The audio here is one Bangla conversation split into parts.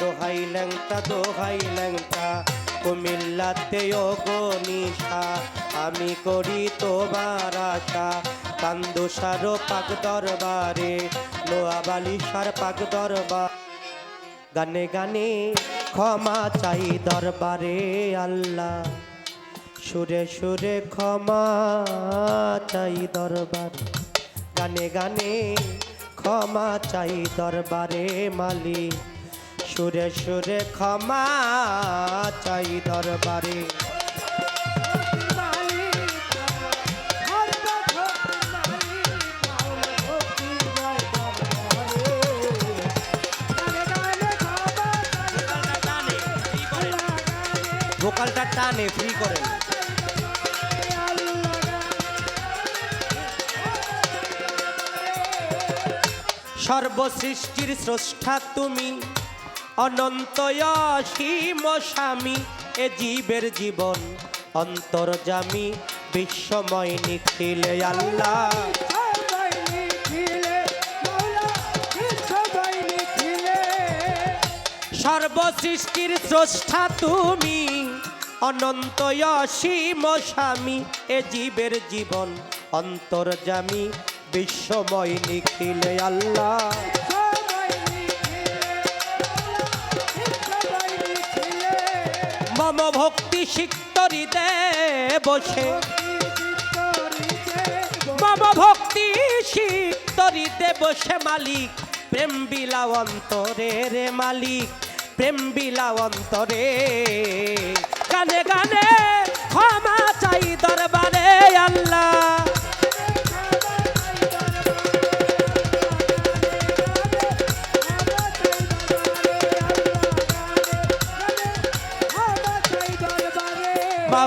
দোহাই ল্যাংটা দোহাই ল্যাংটা কুমিল্লাতে ও গনিশা, আমি করি তোমার আশা কান্দুসার পাক দরবারে লোয়া বালিশার পাক দরবার। গানে গানে ক্ষমা চাই দরবারে আল্লাহ। সুরে সুরে ক্ষমা চাই দরবার। গানে গানে ক্ষমা চাই দরবারে মালিক। সুরে সুরে ক্ষমা চাই দরবারে। ভোকালটা টানে ফ্রি করেন সর্বসৃষ্টির স্রষ্টা তুমি। অনন্ত অসীম স্বামী এ জীবের জীবন অন্তর্জামী বিশ্বময় নিখিলে আল্লাহ। সর্বসৃষ্টির স্রষ্টা তুমি অনন্ত অসীম স্বামী এ জীবের জীবন অন্তর্জামী বিশ্বময় নিখিলে আল্লাহ। মম ভক্তি শিক্তরিতে বসে মম ভক্তি শিক্তরিতে বসে মালিক। প্রেম বিলাও অন্তরে রে মালিক। প্রেম বিলাও অন্তরে। কানে কানে ক্ষমা চাই দরবারে আল্লাহ।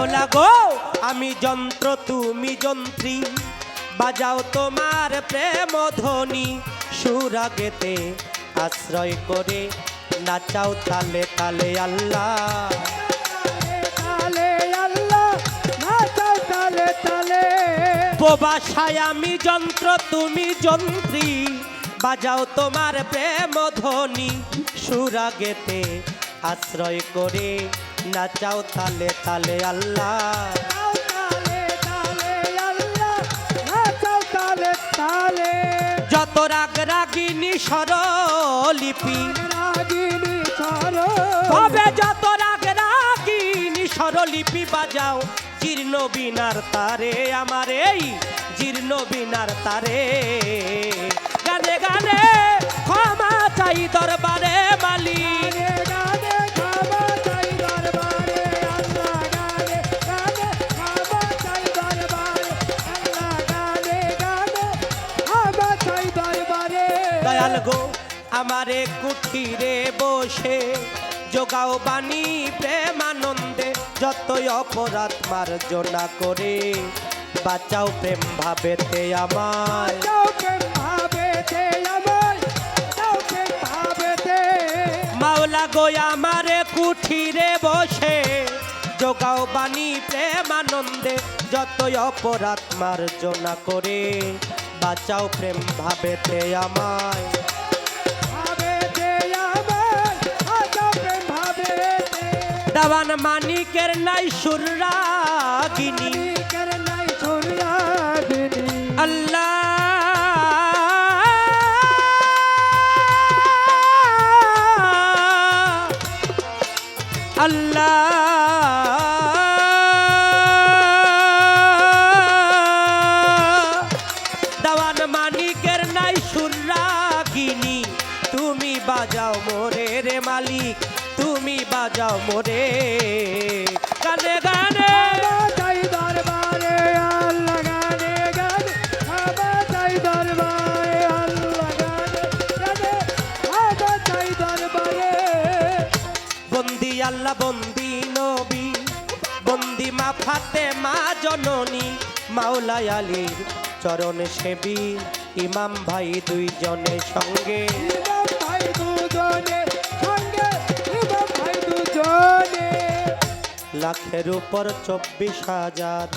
মাওলা গো আমি যন্ত্র তুমি যন্ত্রী। বাজাও তোমার প্রেম ধ্বনি। সুরাগেতে আশ্রয় করে নাচাও তালে তালে আল্লাহ। প্রবাসায় আমি যন্ত্র তুমি যন্ত্রী। বাজাও তোমার প্রেম ধ্বনি। সুরাগেতে আশ্রয় করে নাচাও তালে তালে আল্লাহ। যত রাগ রাগিনী স্বরলিপি, তবে যত রাগ রাগিনী স্বরলিপি বাজাও। জীর্ণ বিনার তারে আমার এই, জীর্ণ বিনার তারে। গানে গানে ক্ষমা চাই দরবারে। আমারে কুঠিরে বসে যোগাও বাণী প্রেমানন্দে যতই অপরাধ মার্জনা করে বাঁচাও প্রেম ভাবেতে আমার মাওলা গো আমারে কুঠিরে বসে যোগাও বাণী প্রেমানন্দে যতই অপরাধ মার্জনা করে বাঁচাও প্রেম ভাবেতে আমায়। দাবান মানিকের নাই সুরাগিনী আল্লাহ। আল্লাহ। দাওয়ান মানিকের নাই সুরাগিনী তুমি বাজাও মোরে রে মালিক। তুমি বাজাও মোরে। গানে গানে। বন্দি আল্লাহ বন্দি নবী। বন্দি মা ফাতে মা জননী। মাওলাই আলীর চরণ সেবী। ইমাম ভাই দুইজনের সঙ্গে। লাখের উপর চব্বিশ হাজার।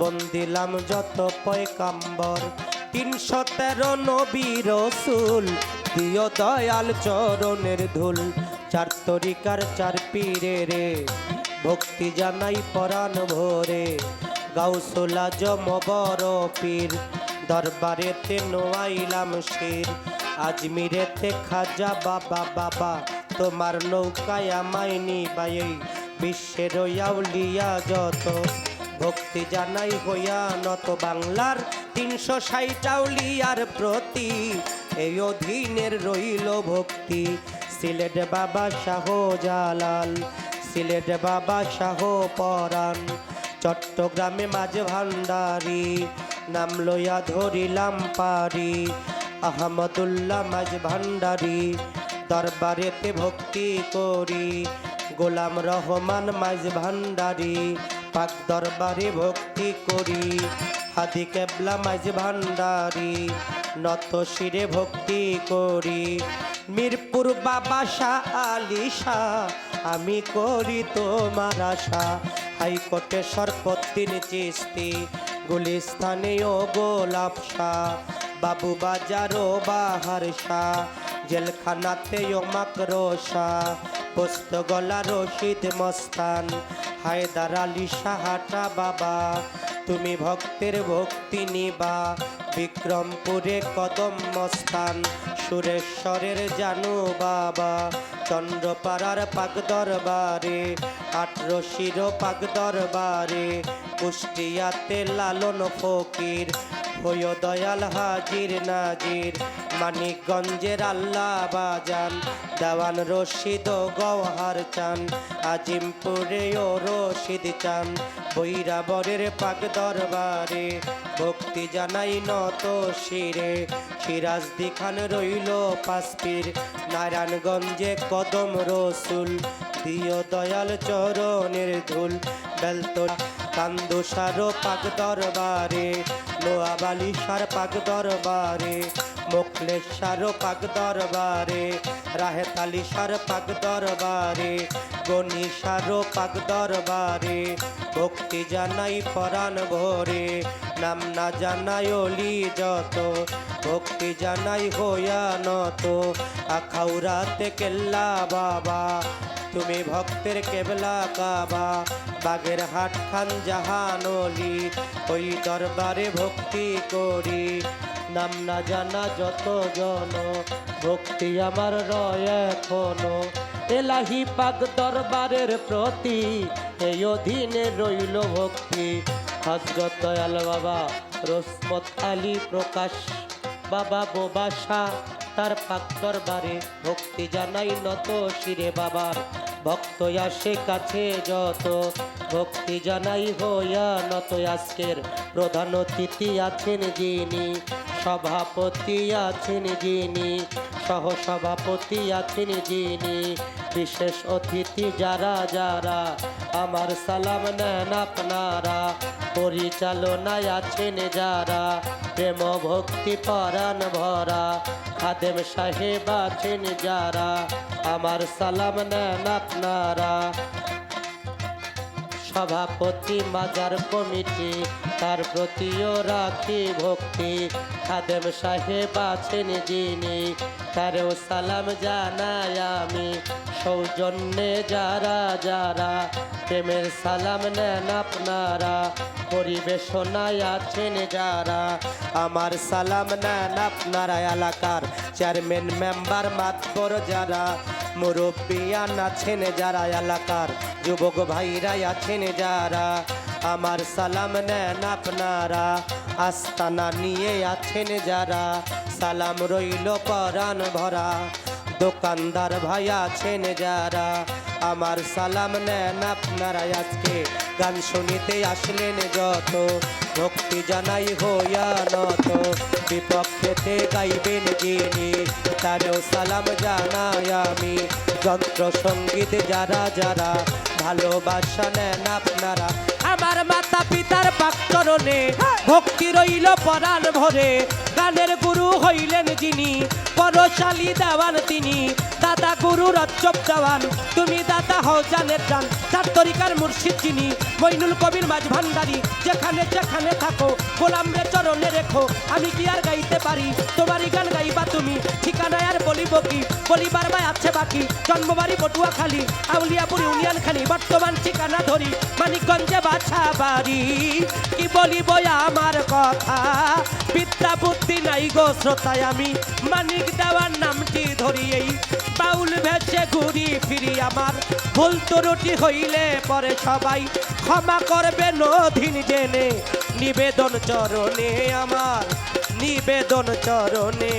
বন্দিলাম যত পয়কাম্বর তিনশো তেরো নবী রসুল, দিও দয়াল চরণের ধুল। চার তরিকার চার পীরে রে, ভক্তি জানাই পরাণ ভোরে। গাউসোলা জম বড় পীর, দরবারেতে নোয়াইলাম শির। আজমিরেতে খাজা বাবা বাবা, তোমার নৌকায় আমায় নিবাই বিশ্বের আউলিয়া যত, ভক্তি জানাই হইয়া নত বাংলার তিনশো ষাট আউলিয়ার প্রতি। এই অধীনের রইল ভক্তি, সিলেট বাবা শাহ জালাল সিলেট বাবা শাহ পরাণ। চট্টগ্রামে মাঝ ভান্ডারি, নাম লইয়া ধরিলাম পারি। আহমদুল্লাহ মাঝ ভান্ডারি, দরবারেতে ভক্তি করি। গোলাম রহমান মাঝ ভান্ডারি, পাক দরবারে ভক্তি করি। হাদি কেবলা মাঝ ভান্ডারি, নত শিরে ভক্তি করি। মিরপুর বাবা শাহ আলী শাহ, আমি করি তোমার আশা। হাইকোর্টে সরপত্তির চিস্তি গুলিস্থানেও গোলাপ শাহ। বাবু বাজারও বাহার শাহ জেলখানাতেও মাকরো শাহ পোস্ত গলা রশিদ মস্তান, হায়দার আলী সাহাটা বাবা। তুমি ভক্তের ভক্তি নিবা, বিক্রমপুরে কদম মস্তান, সুরেশ্বরের জানু বাবা। চন্দ্রপাড়ার পাক দরবারে আটরশির পাক দরবারে কুষ্টিয়াতে লালন ফকির হইয় দয়াল হাজির নাজির। মানিকগঞ্জের আল্লাহ বাজান, দেওয়ান রশিদ গওহার চান, আজিমপুরে ও রশিদ চান, বৈরাবরের পাক দরবারে ভক্তি জানাই নত শিরে। সিরাজ দিখান রইল পাসপির, নারায়ণগঞ্জে কদম রসুল দিয় দয়াল চরণের ধুল বেলতো কান্দুসার পাক দরবারে লোয়াবালি সার পাক দরবারে মোকলেশ্বর পাক দরবারে রাহেতালি সার পাক দরবারে গণিসার পাক দরবারে, ভক্তি জানাই পরাণ ভরে, নাম না জানাই অলি যত, ভক্তি জানাই হইয়া নত আখাউরাতে কেল্লা বাবা, তুমি ভক্তের কেবলা কাবা বাগের হাট খান জাহানলি ওই দরবারে ভক্তি করি। নাম না জানা যত জন, ভক্তি আমার রয় এখনও। এলাহি পাক দরবারের প্রতি এই অধীনে রইল ভক্তি। হজরত দয়াল বাবা রসমত আলী প্রকাশ, বাবা বোবাসা, তার পাক দরবারে ভক্তি জানাই নত শিরে বাবার। ভক্ত আসে কাছে যত, ভক্তি জানাই হইয়া নত। আজকের প্রধান অতিথি আছেন যিনি, সভাপতি আছেন যিনি, সহসভাপতি আছেন যিনি বিশেষ অতিথি যারা যারা আমার সালাম নেন আপনারা, পরিচালনায় আছেন যারা, প্রেম ভক্তি পরাণ ভরা খাদেম সাহেব আছেন যারা, আমার সালাম নেন আপনারা সভাপতি মাজার কমিটি, তার প্রতিও রাখি ভক্তি। খাদেম সাহেব আছেন যিনি, তারেও সালাম জানাই আমি। সৌজন্যে যারা যারা, প্রেমের সালাম নেন আপনারা। পরিবেশনায় আছেন যারা, আমার সালাম নেন আপনারা এলাকার চেয়ারম্যান মেম্বার মাতবর যারা। মুরব্বিয়ান আছেন যারা এলাকার যুবক ভাইরা আছেন যারা, আমার সালাম নেন আপনারা, আস্তানা নিয়ে আছেন যারা, সালাম রইল পরাণ ভরা, দোকানদার ভাই আছেন যারা, আমার সালাম নেন আপনারা, আজকে গান শুনিতে আসলেন যত, ভক্তি জানাই হইয়া নত বিপক্ষেতে গাইবেন যিনি, তারেও সালাম জানাই আমি। যন্ত্র সংগীত যারা যারা ভালোবাসা নেন আপনারা, আমার মাতা পিতার পাকচরণে ভক্তি রইল পরাণ ভরে। গানের গুরু হইলেন যিনি, পরশালী দেওয়ান তিনি দাদা গুরু রজ্জব দেওয়ান তুমি দাদা হও জানের জান। তার তরিকার মুর্শিদ চিনি মইনুল কবির মাঝ ভান্ডারি। যেখানে যেখানে থাকো, গোলাম রে চরণে রেখো। আমি কি আর গাইতে পারি? তোমারই গান গাইবা তুমি। ঠিকানায় আর বলিব কি? বলিবার ভাই আছে বাকি জন্মবাড়ি খালি আউলিয়াপুর ইউনিয়ন খালি বর্তমান ঠিকানা ধরি। মানিকগঞ্জে বাছা বাড়ি কি বলিব আমার কথা? বিদ্যা নাই গো শ্রোতায় আমি, মানিক দেওয়ার নামটি ধরিয়েই বাউল ভেসে ঘুরি ফিরি আমার। ভুল ত্রুটি হইলে পরে সবাই ক্ষমা করবে নধীন জেনে। নিবেদন চরণে আমার, নিবেদন চরণে